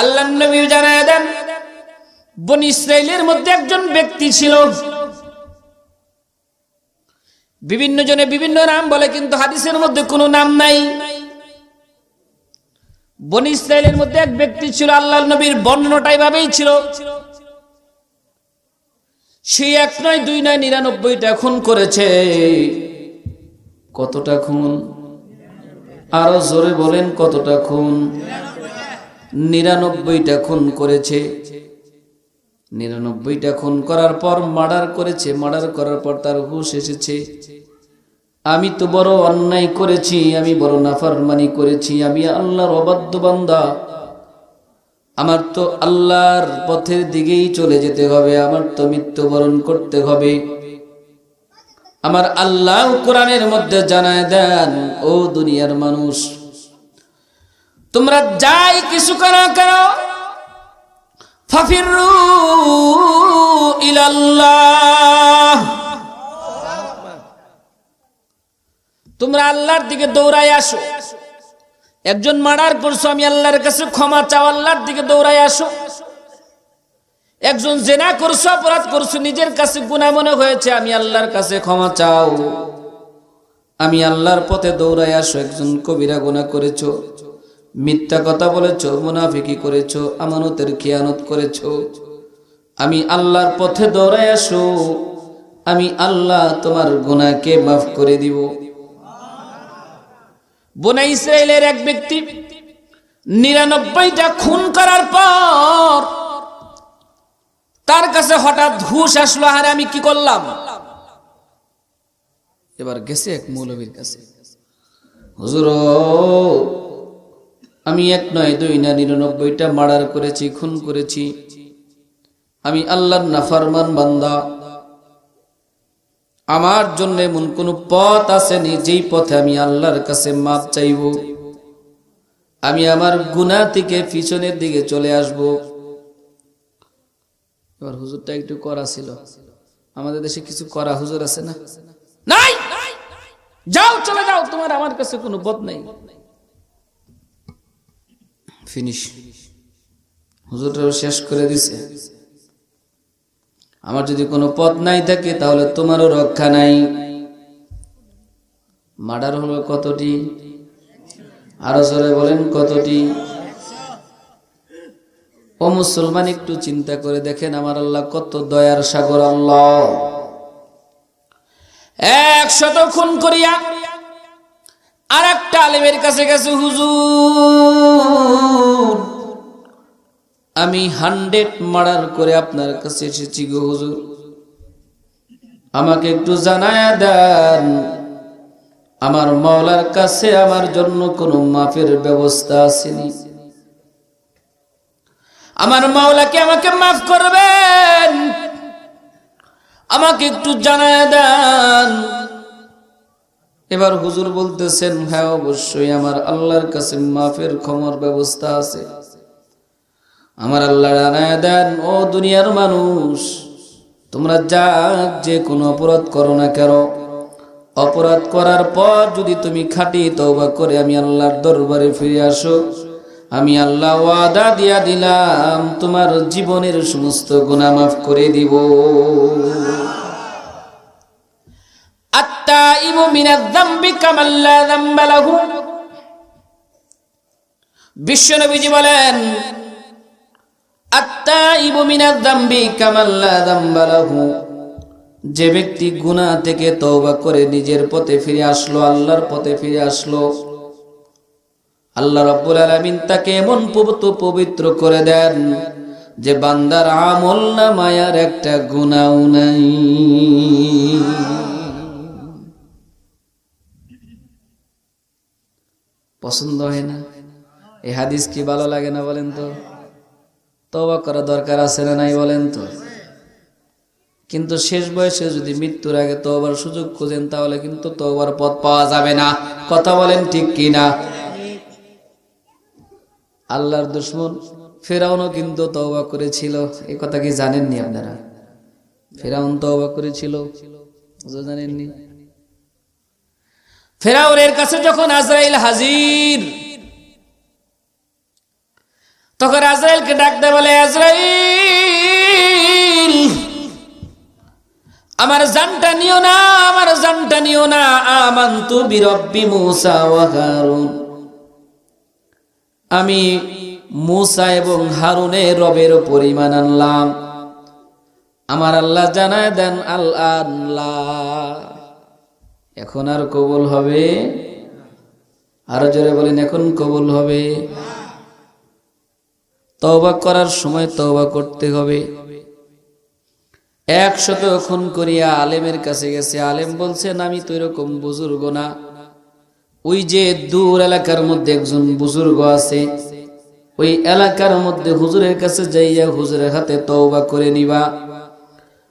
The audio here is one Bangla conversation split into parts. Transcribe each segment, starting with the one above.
আল্লাহ নবী জানায় দেন, বন ইসরায়েলের মধ্যে একজন ব্যক্তি ছিল। বিভিন্ন জনে বিভিন্ন নাম বলে, কিন্তু হাদিসের মধ্যে কোনো নাম নাই। বন ইসরায়েলের মধ্যে এক ব্যক্তি ছিল আল্লাহ নবীর বর্ণনাটাই ভাবেই ছিল। সে এক নয়, দুই নয়, নিরানব্বইটা খুন করেছে। কতটা খুন? আরও জোরে বলেন কতটা খুন? নিরানব্বইটা খুন করেছে। নিরানব্বইটা খুন করার পর মার্ডার করেছে। মার্ডার করার পর তার হুশ এসেছে। আমি তো বড় অন্যায় করেছি, আমি বড় নাফরমানি করেছি, আমি আল্লাহর অবাধ্য বান্দা। আমার তো আল্লাহর পথের দিকেই চলে যেতে হবে, আমার তো মৃত্যুবরণ করতে হবে। আমার আল্লাহ কোরআনের মধ্যে জানায় দেন, ও দুনিয়ার মানুষ তোমরা যাই কিছু করো কেন ফাফিরু তোমরা আল্লাহর দিকে দৌড়াই আসো। একজন মার্ডার করছ, আমি আল্লাহর কাছে ক্ষমা চাও, আল্লাহর দিকে দৌড়াই আসো। একজন জেনা করছ, অপরাধ করছ, নিজের কাছে গুণা মনে হয়েছে, আমি আল্লাহর কাছে ক্ষমা চাও। আমি আল্লাহর পথে দৌড়াই আসো, একজন কবিরা গুণা করেছ। মিথ্যা কথা বলেছ, মুনাফিকি করেছ, আমানতের খেয়ানত করেছ। আমি আল্লাহর পথে দৌড়াই আসো, আমি আল্লাহ তোমার গুনাহকে মাফ করে দিব। বোনা ইসরায়েলের এক ব্যক্তি নিরানব্বইটা খুন করার পর তার কাছে হঠাৎ হুশ আসলো, আর আমি কি করলাম? এবার গেছে এক মৌলবীর কাছে। হুজুর আমি এক নয় দুই না নিরানব্বইটা মার্ডার করেছি, খুন করেছি। আমি আল্লাহর নাফারমান বান্দা। আমার জন্য এমন কোন পথ আসেনি যেই পথে আমি আল্লাহর কাছে মাপ চাইব। আমি আমার গুনাহ থেকে পিছনের দিকে চলে আসব। এবার হুজুরটা একটু করা ছিল। আমাদের দেশে কিছু করা হুজুর আছে না? নাই! যাও, চলে যাও, তোমার আমার কাছে কোনো পথ নাই। ফিনিশ হুজুরটাও শেষ করে দিছে। আমার যদি কোনো পথ নাই থাকে, তাহলে তোমারও রক্ষা নাই। মার্ডার হলো কতটি? আরও জোরে বলেন, কতটি? ও মুসলমান, একটু চিন্তা করে দেখেন আমার আল্লাহ কত দয়ার সাগর, আল্লাহ। একশত খুন করিয়া আর একটা আলেমের কাছে গেছে, হুজুর, আমি হান্ড্রেড মার্ডার করে আপনার কাছে এসেছি গো হুজুর। আমাকে একটু জানায় দেন, আমার মাওলার কাছে আমার জন্য কোনো মাফের ব্যবস্থা আসেনি। আমার মাওলাকে আমাকে মাফ করবেন? আমাকে একটু জানায় দেন এবার হুজুর বলতেছেন হ্যাঁ অবশ্যই আমার আল্লাহর কাছে মাফের ক্ষমার ব্যবস্থা আছে। আমার আল্লাহ দেন, ও দুনিয়ার মানুষ, তোমরা যা যে কোনো অপরাধ করো না কেন। অপরাধ করার পর যদি তুমি খাটি তওবা করে আমি আল্লাহর দরবারে ফিরে আসো, আমি আল্লাহ ওয়াদা দিয়া দিলাম, তোমার জীবনের সমস্ত গুনাহ মাফ করে দিব। বিশ্বনবীজি বলেন আত্তাইবু যামবি কামাল্লা যে ব্যক্তি গুনাহ থেকে তওবা করে নিজের পথে ফিরে আসলো, আল্লাহর পথে ফিরে আসলো, আল্লাহ রাব্বুল তাকে এমন পবিত্র পবিত্র করে দেন যে বান্দার আমল নামায়ার একটা গুনাও নাই। পছন্দ হয় না। এই হাদিস কি ভালো লাগে না বলেন তো? তবা করা দরকার আছে না নাই বলেন তো? কিন্তু শেষ বয়সে যদি মৃত্যুর আগে তবার সুযোগ খুঁজেন, তাহলে কিন্তু তবার পথ পাওয়া যাবে না। কথা বলেন ঠিক কি না আল্লাহর দুশ্মন ফেরাউনও কিন্তু তওবা করেছিল। এই কথা কি জানেননি আপনারা? ফেরাউন তওবা করেছিল। জানেননি? ফেরাউনের কাছে যখন আজরাইল হাজির, তখন আজরাইলকে ডাকতে বলে, আজরাইল, আমার জানটা নিও না, আমার জানটা নিও না, আমান্তু বিরব্বি মুসা ওয়া হারুন। আমি মুসা এবং হারুনের রবের পরিমাণ আনলাম। আমার আল্লাহ জানায় দেন আল আল্লাহ এখন আর কবুল হবে? আরও জোরে বলেন, এখন কবুল হবে। তওবা করার সময় তওবা করতে হবে। একশত খুন করিয়া আলেমের কাছে গেছে। আলেম বলছেন, আমি তো এরকম বুজুর্গ না। ওই যে দূর এলাকার মধ্যে একজন বুজুর্গ আছে, ওই এলাকার মধ্যে হুজুরের কাছে যাইয়া হুজুরের হাতে তওবা করে নিবা।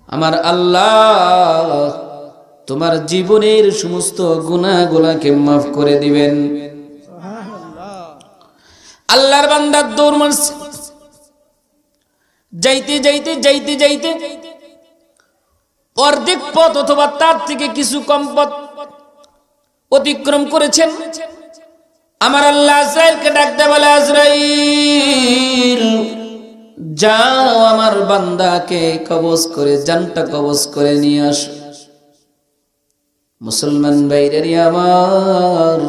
আমার আল্লাহ তোমার জীবনের সমস্ত গুনাহগুলাকে মাফ করে দিবেন। আল্লাহর বান্দার দৌড় মারছে। যাইতে যাইতে যাইতে যাইতে অর্ধেক পথ অথবা তার থেকে কিছু কম পথ অতিক্রম করেছেন। আমার আল্লাহ আজরাইলকে ডাকতে বলে, আজরাইল, যাও আমার বান্দাকে কবজ করে, জানটা কবজ করে নিয়ে আসো। মুসলমান বাইরেরই আমার।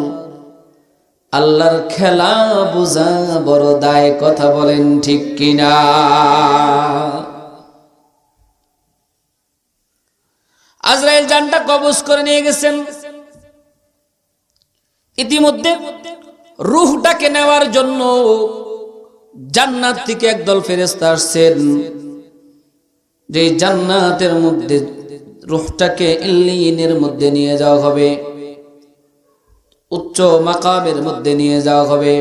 আল্লাহর খেলা বোঝা বড় দায়, কথা বলেন ঠিক কিনা? আজরাইল জানটা কবজ করে নিয়ে গেছেন। ইতিমধ্যে রুহটাকে নেওয়ার জন্য জান্নাত থেকে একদল ফেরেস্তা আসছেন। যে জান্নাতের মধ্যে রুহটাকে ইল্লিনের মধ্যে নিয়ে যাওয়া হবে। উচ্চ মাকামের মধ্যে নিয়ে যাওয়া হবে।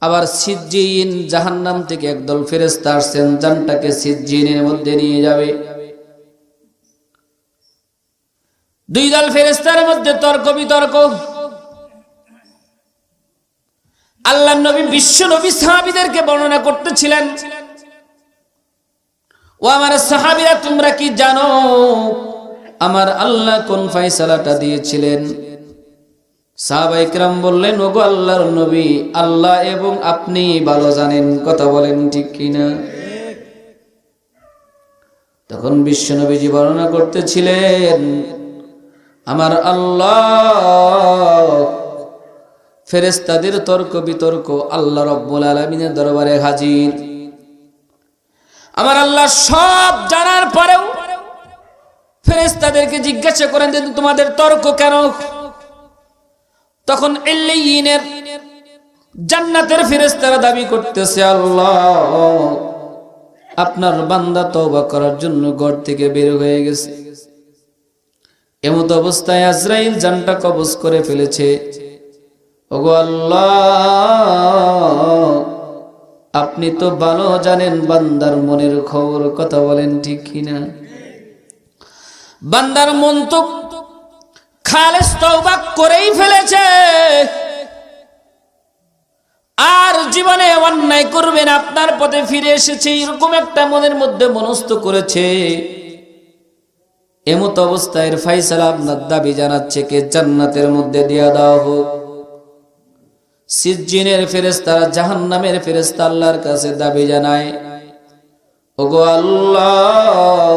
আবার সিজ্জিন জাহান্নাম থেকে একদল ফেরেস্তা আসছেন, জানটাকে সিজ্জিনের মধ্যে নিয়ে যাবে। দুই দল ফেরেস্তার মধ্যে তর্ক বিতর্ক। আল্লাহ নবী, বিশ্ব নবী সাহাবিদেরকে বর্ণনা করতেছিলেন। ও আমার সাহাবিরা, তোমরা কি জানো আমার আল্লাহ কোন ফাইসালাটা দিয়েছিলেন? সাহাবাইকরাম বললেন, ওগো আল্লাহর নবী, আল্লাহ এবং আপনি ভালো জানেন, কথা বলেন ঠিক কিনা? তখন বিশ্ব নবীজি বর্ণনা করতেছিলেন, আমার আল্লাহ ফেরেস্তাদের তর্ক বিতর্ক আল্লাহ রব্বুল আলমিনের দরবারে হাজির। আমার আল্লাহ সব জানার পরেও ফেরেস্তাদেরকে জিজ্ঞাসা করেন যে তোমাদের তর্ক কেন? তখন এল্লিনের জান্নাতের ফেরেস্তারা দাবি করতেছে, আল্লাহ, আপনার বান্দা তওবা করার জন্য ঘর থেকে বের হয়ে গেছে। এমত অবস্থায় আজরাইল জানটা কবজ করে ফেলেছে। ওগো আল্লাহ আপনি তো ভালো জানেন বান্দার মনের খবর, কথা বলেন ঠিক কিনা? বান্দার মন তো খালেস তওবা করেই ফেলেছে। আর জীবনে অন্যায় করবেন আপনার পথে ফিরে এসেছে, এরকম একটা মনের মধ্যে মনস্থ করেছে। এমত অবস্থায় ফাইসালা আপনার দাবি জানাচ্ছে, কে জান্নাতের মধ্যে দিয়া দেওয়া হোক। সিজ্জিনের ফেরেস্তারা জাহান নামের ফেরেস্তা আল্লাহর কাছে দাবি জানায়, ওগো আল্লাহ,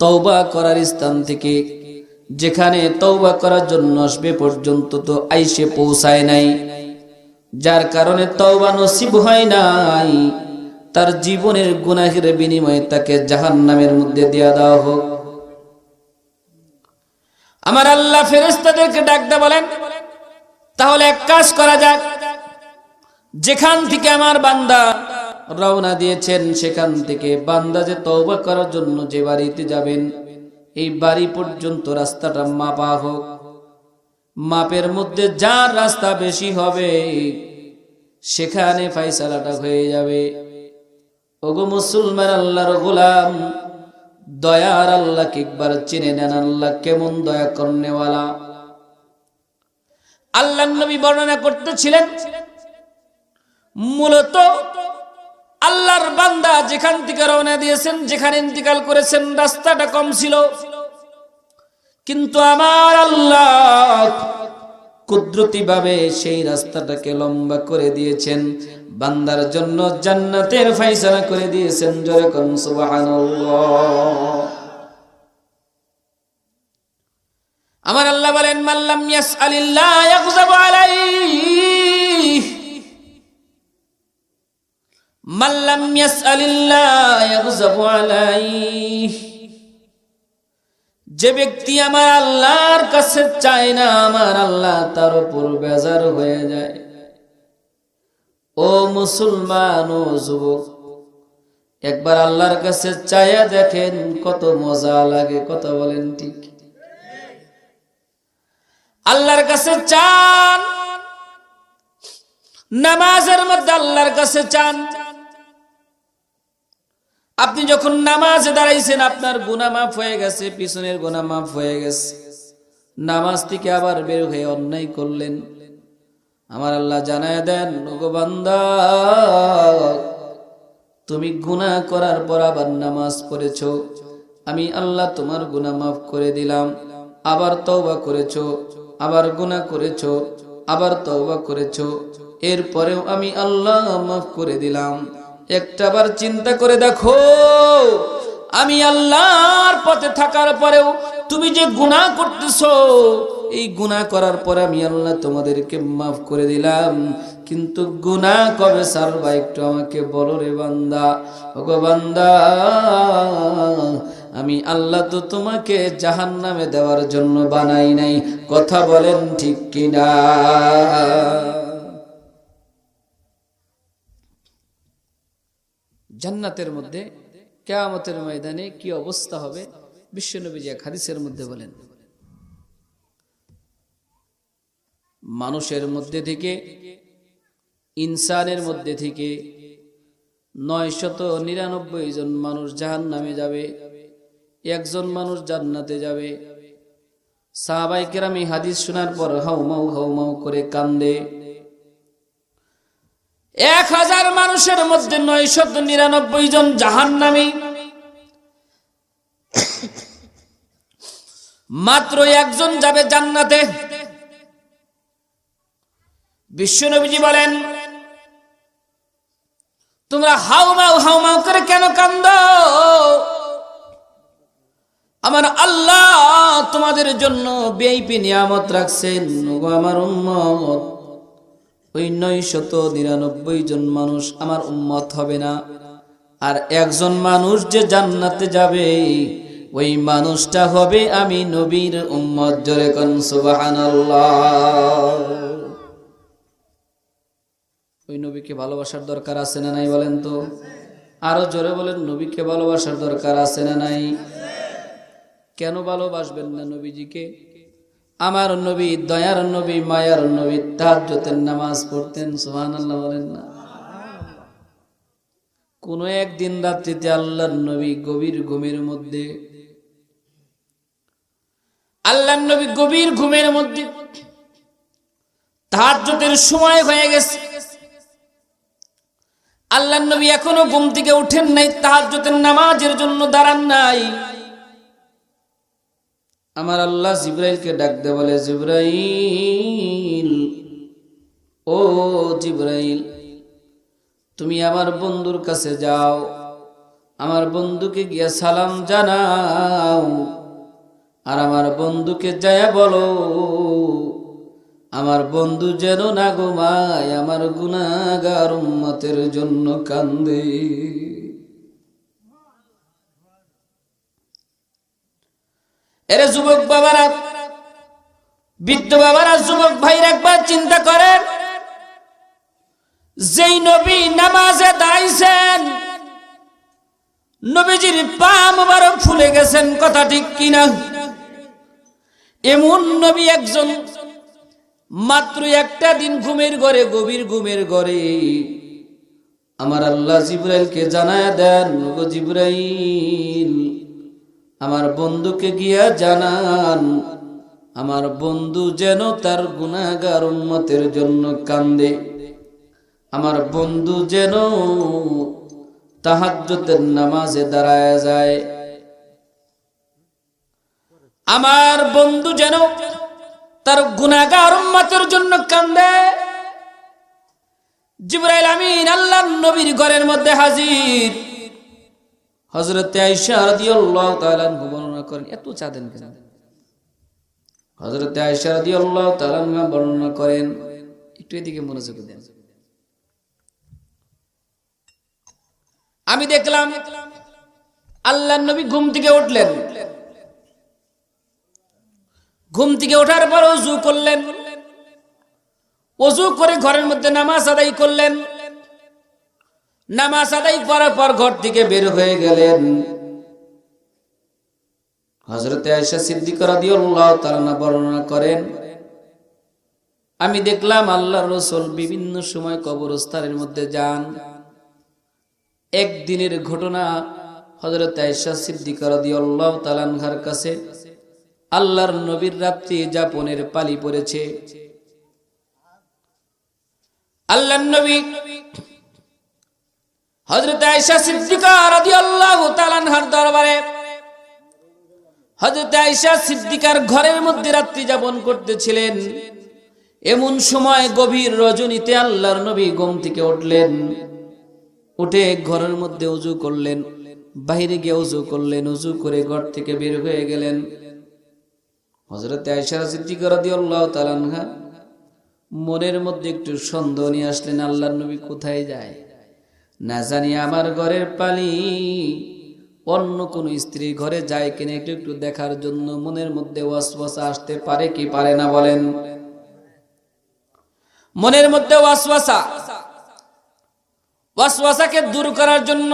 তওবা করার স্থান থেকে যেখানে তওবা করার জন্য আসবে পর্যন্ত তো আইসে পৌঁছায় নাই। যার কারণে তৌবা নসিব হয় নাই, তার জীবনের গুনাহের বিনিময়ে তাকে জাহান নামের মধ্যে দেওয়া দেওয়া হোক। আমার আল্লাহ ফেরেস্তাদেরকে ডাকতে বলেন তাহলে এক কাজ করা যাক। যেখান থেকে আমার বান্দা রওনা দিয়েছেন, সেখান থেকে বান্দা যে তওবা করার জন্য যে বাড়িতে যাবেন, এই বাড়ি পর্যন্ত রাস্তাটা মাপা হোক। মাপের মধ্যে যার রাস্তা বেশি হবে, সেখানে ফাইসালাটা হয়ে যাবে। ওগো মুসলমান আল্লাহর গোলাম, দয়ার আল্লাহকে একবার চিনে নেন। আল্লাহ কেমন দয়া করনেওয়ালা। আল্লাহ নবী বর্ণনা করতেছিলেন, মূলত আল্লাহর বান্দা যেখান থেকে রওনা দিয়েছেন, যেখানে ইন্তিকাল করেছেন, রাস্তাটা কম ছিল। কিন্তু আমার আল্লাহ কুদরতিভাবে সেই রাস্তাটাকে লম্বা করে দিয়েছেন, বান্দার জন্য জান্নাতের ফাইসালা করে দিয়েছেন, জোরে কোন সুবহানাল্লাহ আমার আল্লাহ বলেন মাল্লাম ইয়াসআলিল্লাহ ইয়াগযাবু আলাইহি। মাল্লাম ইয়াসআলিল্লাহ ইয়াগযাবু আলাইহি। যে ব্যক্তি আমার আল্লাহর কাছে চায় না, আমার আল্লাহ তার উপর বেজার হয়ে যায়। ও মুসলমান ও যুবক, একবার আল্লাহর কাছে চায়া দেখেন, কত মজা লাগে, কথা বলেন ঠিক। আল্লাহর কাছে চান। নামাজের মধ্যে আল্লাহর কাছে চান। আপনি যখন নামাজে দাঁড়াইছেন, আপনার গুনা মাফ হয়ে গেছে, পিছনের গুনা মাফ হয়ে গেছে। নামাজ থেকে আবার বের হয়ে অন্যায় করলেন। আমার আল্লাহ জানায় দেন, ওগো তুমি গুনাহ করার পর আবার নামাজ পড়েছ। আমি আল্লাহ তোমার গুনাহ মাফ করে দিলাম, আবার তওবা করেছ। আবার গুনাহ করেছ, আবার তওবা করেছ। এরপরেও আমি আল্লাহ মাফ করে দিলাম। একটা একটাবার চিন্তা করে দেখো, আমি আল্লাহর পথে থাকার পরেও তুমি যে গুনাহ করতেছো, এই গুনাহ করার পরে আমি আল্লাহ তোমাদেরকে মাফ করে দিলাম। কিন্তু গুনাহ কবে সারবা একটু আমাকে বলো রে বান্দা? ওগো বান্দা আমি আল্লাহ তো তোমাকে জাহান নামে দেওয়ার জন্য বানাই নাই। কথা বলেন ঠিক কিনা? জান্নাতের মধ্যে, কেয়ামতের ময়দানে কি অবস্থা হবে? বিশ্বনবী এক হাদিসের মধ্যে বলেন, মানুষের মধ্যে থেকে, ইনসানের মধ্যে থেকে নয় শত নিরানব্বই জন মানুষ জাহান নামে যাবে। একজন মানুষ জান্নাতে যাবে। সাহাবাই কেরামি হাদিস শোনার পর হাউমাউ হাউমাউ করে কান্দে। এক হাজার মানুষের মধ্যে নয় শত নিরানব্বই জন জাহান নামে মাত্র একজন যাবে জান্নাতে। বিশ্বনবীজি বলেন, তোমরা হাউমাউ হাউমাউ করে কেন কান্দ? আমার আল্লাহ তোমাদের জন্য বেআইপি নিয়ামত রাখছেন। আমার উম্মত, ওই নয় শত নিরানব্বই জন মানুষ আমার উম্মত হবে না। আর একজন মানুষ যে জান্নাতে যাবে, ওই মানুষটা হবে আমি নবীর উম্মত। জোরে কন, সুবহানাল্লাহ। ওই নবীকে ভালোবাসার দরকার আছে না নাই বলেন তো? আরও জোরে বলেন, নবীকে ভালোবাসার দরকার আছে না নাই? কেন ভালোবাসবেন না নবীজিকে? আমার নবী দয়ার নবী, মায়ার নবী, তাহাজ্জুদের নামাজ পড়তেন, সুবহানাল্লাহ বলেন না। কোন একদিন রাত্রিতে আল্লাহর নবী গভীর ঘুমের মধ্যে, আল্লাহর নবী গভীর ঘুমের মধ্যে তাহাজ্জুদের সময় হয়ে গেছে। আল্লাহর নবী এখনও ঘুম থেকে উঠেন নাই, তাহাজ্জুদের নামাজের জন্য দাঁড়ান নাই। আমার আল্লাহ জিব্রাইলকে ডাক দে বলে, জিব্রাইল, ও জিব্রাইল, তুমি আমার বন্ধুর কাছে যাও, আমার বন্ধুকে গিয়া সালাম জানাও, আর আমার বন্ধুকে যায় বলো, আমার বন্ধু যেন না ঘুমায়, আমার গুনাগার উম্মতের জন্য কান্দে। এরে যুবক বাবারা, বৃদ্ধ বাবারা, যুবক ভাইরা একবার চিন্তা করেন, যেই নবী নামাজে দাঁড়াইছেন, নবীজির পা মোবারক ফুলে গেছেন, কথা ঠিক কিনা? এমন নবী একজন, মাত্র একটা দিন ঘুমের ঘরে, গভীর ঘুমের ঘরে, আমার আল্লাহ জিব্রাইলকে জানায় দেন জিব্রাইল আমার বন্ধুকে গিয়া জানান, আমার বন্ধু যেন তার গুনাগার উন্মতের জন্য কান্দে। আমার বন্ধু যেন তাহাজ্জুদের নামাজে দাঁড়ায় যায়। আমার বন্ধু যেন তার গুনাহগার উম্মতের জন্য কান্দে। জিবরাইল আমিন আল্লাহর নবীর ঘরের মধ্যে হাজির। তাআলা বর্ণনা করেন, এত আয়েশা রাদিয়াল্লাহু তাআলা বর্ণনা করেন, একটু এদিকে মনোযোগ দেন। আমি দেখলাম আল্লাহর নবী ঘুম থেকে উঠলেন। ঘুম থেকে ওঠার পর অজু করলেন। অজু করে ঘরের মধ্যে নামাজ আদায় করলেন। নামাজ আদায় করার পর ঘর থেকে বের হয়ে গেলেন। হজরতে আয়সা সিদ্দিক রাদিয়াল্লাহু তাআলা বর্ণনা করেন, আমি দেখলাম আল্লাহ রসুল বিভিন্ন সময় কবরস্থানের মধ্যে যান। একদিনের ঘটনা হজরত আয়সা সিদ্দিক রাদিয়াল্লাহু তাআলা আনহার কাছে, আল্লাহর নবীর রাত্রি যাপনের পালি পড়েছে। আল্লাহর নবী হযরত আয়েশা সিদ্দিকা রাদিয়াল্লাহু তাআলা আনহার দরবারে, হযরত আয়েশা সিদ্দিকার ঘরের মধ্যে রাত্রি যাপন করতেছিলেন। এমন সময় গভীর রজনীতে আল্লাহর নবী ঘুম থেকে উঠলেন। উঠে ঘরের মধ্যে উজু করলেন বাইরে গিয়ে উজু করলেন, উজু করে ঘর থেকে বের হয়ে গেলেন। হজরত আয়সা সিদ্দিকা রাদিয়াল্লাহু তাআলা আনহা মনের মধ্যে একটু সন্দেহ নিয়ে আসলেন, আল্লাহর নবী কোথায় যায়? না জানি আমার ঘরের পালি, অন্য কোন স্ত্রী ঘরে যায় কিনা একটু একটু দেখার জন্য মনের মধ্যে ওয়াসওয়াসা আসতে পারে কি পারে না বলেন। মনের মধ্যে ওয়াসওয়াসা। ওয়াসওয়াসাকে দূর করার জন্য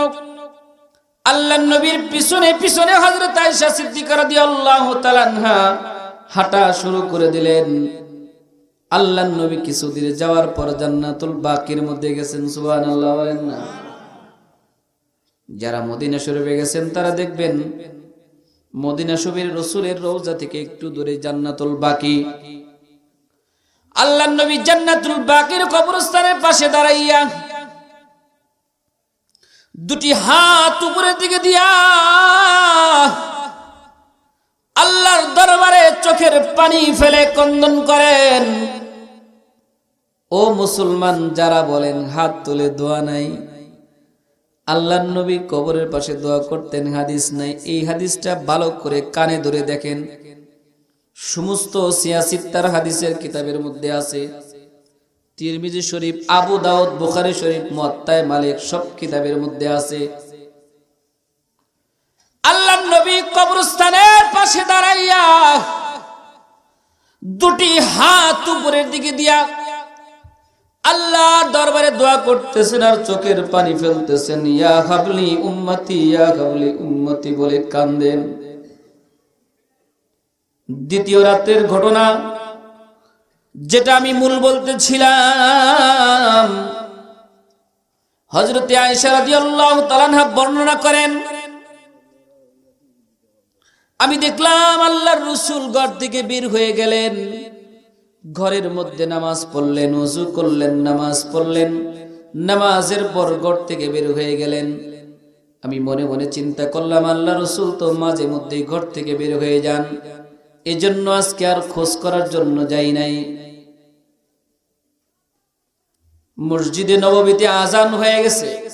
আল্লাহ নবীর পিছনে পিছনে হযরত আয়েশা সিদ্দিকা রাদিয়াল্লাহু তাআলা হাঁটা শুরু করে দিলেন। আল্লাহ নবী কিছু দূরে যাওয়ার পর জান্নাতুল বাকির মধ্যে গেছেন, সুবহানাল্লাহ বলেন না। যারা মদিনা শরীফে গেছেন, তারা দেখবেন মদিনা শরীফের রসুলের রওজা থেকে একটু দূরে জান্নাতুল বাকি। আল্লাহ নবী জান্নাতুল বাকির কবরস্থানের পাশে দাঁড়াইয়া দুটি হাত উপরের দিকে দিয়া আল্লাহর দরবারে চোখের পানি ফেলে কন্দন করেন। ও মুসলমান, যারা বলেন হাত তুলে দোয়া নাই আল্লাহ নবী কবরের পাশে দোয়া করতেন, হাদিস নাই, এই হাদিসটা ভালো করে কানে ধরে দেখেন। সমস্ত সিয়াসিত্তার হাদিসের কিতাবের মধ্যে আছে। তিরমিজি শরীফ, আবু দাউদ, বুখারী শরীফ মুয়াত্তায় মালিক, সব কিতাবের মধ্যে আছে। আল্লাহ নবী কবরস্থানের পাশে দাঁড়াইয়া দুটি হাত উপরের দিকে দিয়া আল্লাহ দরবারে দোয়া করতেছেন আর চোখের পানি ফেলতেছেন। ইয়া হাবলি উম্মতি, ইয়া হাবলি উম্মতি বলে কান্দেন। দ্বিতীয় রাতের ঘটনা, যেটা আমি মূল বলতেছিলাম হজরতে আয়েশা রাদিয়াল্লাহু তাআলা বর্ণনা করেন, আমি দেখলাম আল্লাহর রসুল ঘর থেকে বের হয়ে গেলেন। ঘরের মধ্যে নামাজ পড়লেন ওযু করলেন, নামাজ পড়লেন, নামাজের পর ঘর থেকে বের হয়ে গেলেন। আমি মনে মনে চিন্তা করলাম, আল্লাহ রসুল তো মাঝে মধ্যেই ঘর থেকে বের হয়ে যান। এজন্য আজকে আর খোঁজ করার জন্য যাই নাই। মসজিদে নবমীতে আজান হয়ে গেছে।